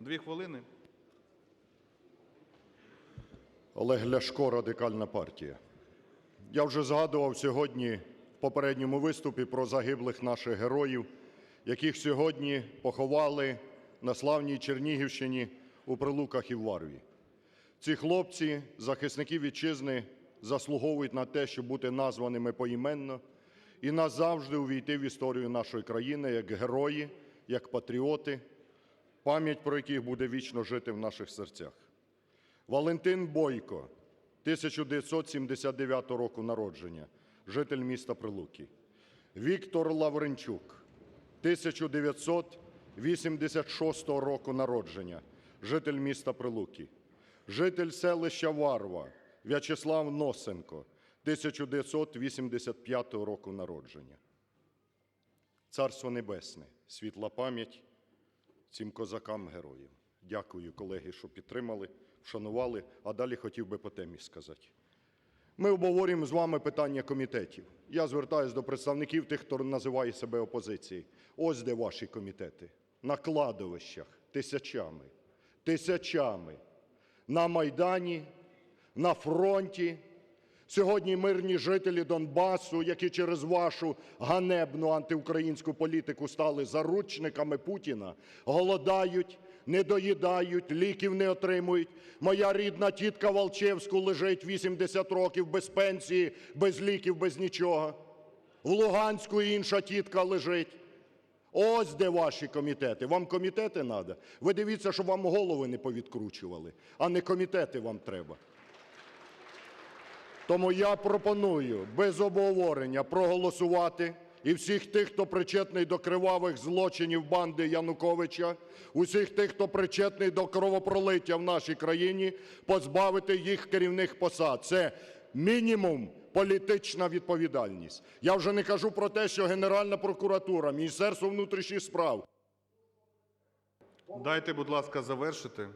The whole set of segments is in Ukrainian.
Дві хвилини. Олег Ляшко, Радикальна партія. Я вже згадував сьогодні в попередньому виступі про загиблих наших героїв, яких сьогодні поховали на славній Чернігівщині у Прилуках і в Варві. Ці хлопці, захисники вітчизни, заслуговують на те, щоб бути названими поіменно і назавжди увійти в історію нашої країни як герої, як патріоти, пам'ять про яких буде вічно жити в наших серцях. Валентин Бойко, 1979 року народження, житель міста Прилуки. Віктор Лавренчук, 1986 року народження, житель міста Прилуки. Житель селища Варва В'ячеслав Носенко, 1985 року народження. Царство Небесне, світла пам'ять цим козакам-героям. Дякую, колеги, що підтримали, вшанували, а далі хотів би по темі сказати. Ми обговорюємо з вами питання комітетів. Я звертаюся до представників тих, хто називає себе опозицією. Ось де ваші комітети. На кладовищах тисячами, тисячами. На Майдані, на фронті. Сьогодні мирні жителі Донбасу, які через вашу ганебну антиукраїнську політику стали заручниками Путіна, голодають, не доїдають, ліків не отримують. Моя рідна тітка Волчевську лежить 80 років без пенсії, без ліків, без нічого. В Луганську інша тітка лежить. Ось де ваші комітети. Вам комітети треба? Ви дивіться, щоб вам голови не повідкручували, а не комітети вам треба. Тому я пропоную без обговорення проголосувати і всіх тих, хто причетний до кривавих злочинів банди Януковича, усіх тих, хто причетний до кровопролиття в нашій країні, позбавити їх керівних посад. Це мінімум політична відповідальність. Я вже не кажу про те, що Генеральна прокуратура, Міністерство внутрішніх справ, Дайте, будь ласка, завершити.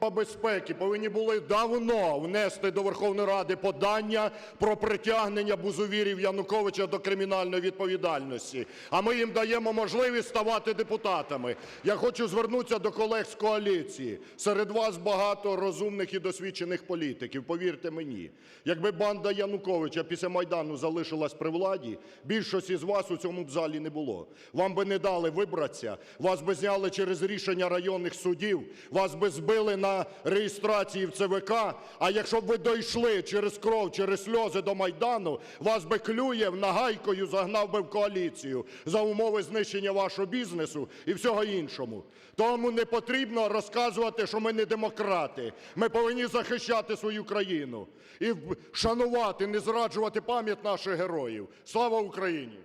Служба безпеки повинні були давно внести до Верховної Ради подання про притягнення бузовірів Януковича до кримінальної відповідальності. А ми їм даємо можливість ставати депутатами. Я хочу звернутися до колег з коаліції. Серед вас багато розумних і досвідчених політиків. Повірте мені, якби банда Януковича після Майдану залишилась при владі, більшості з вас у цьому б залі не було. Вам би не дали вибратися, вас би зняли через рішення районних судів, вас би збили на реєстрації в ЦВК, а якщо б ви дійшли через кров, через сльози до Майдану, вас би Клюєв нагайкою загнав би в коаліцію за умови знищення вашого бізнесу і всього іншому. Тому не потрібно розказувати, що ми не демократи. Ми повинні захищати свою країну і шанувати, не зраджувати пам'ять наших героїв. Слава Україні!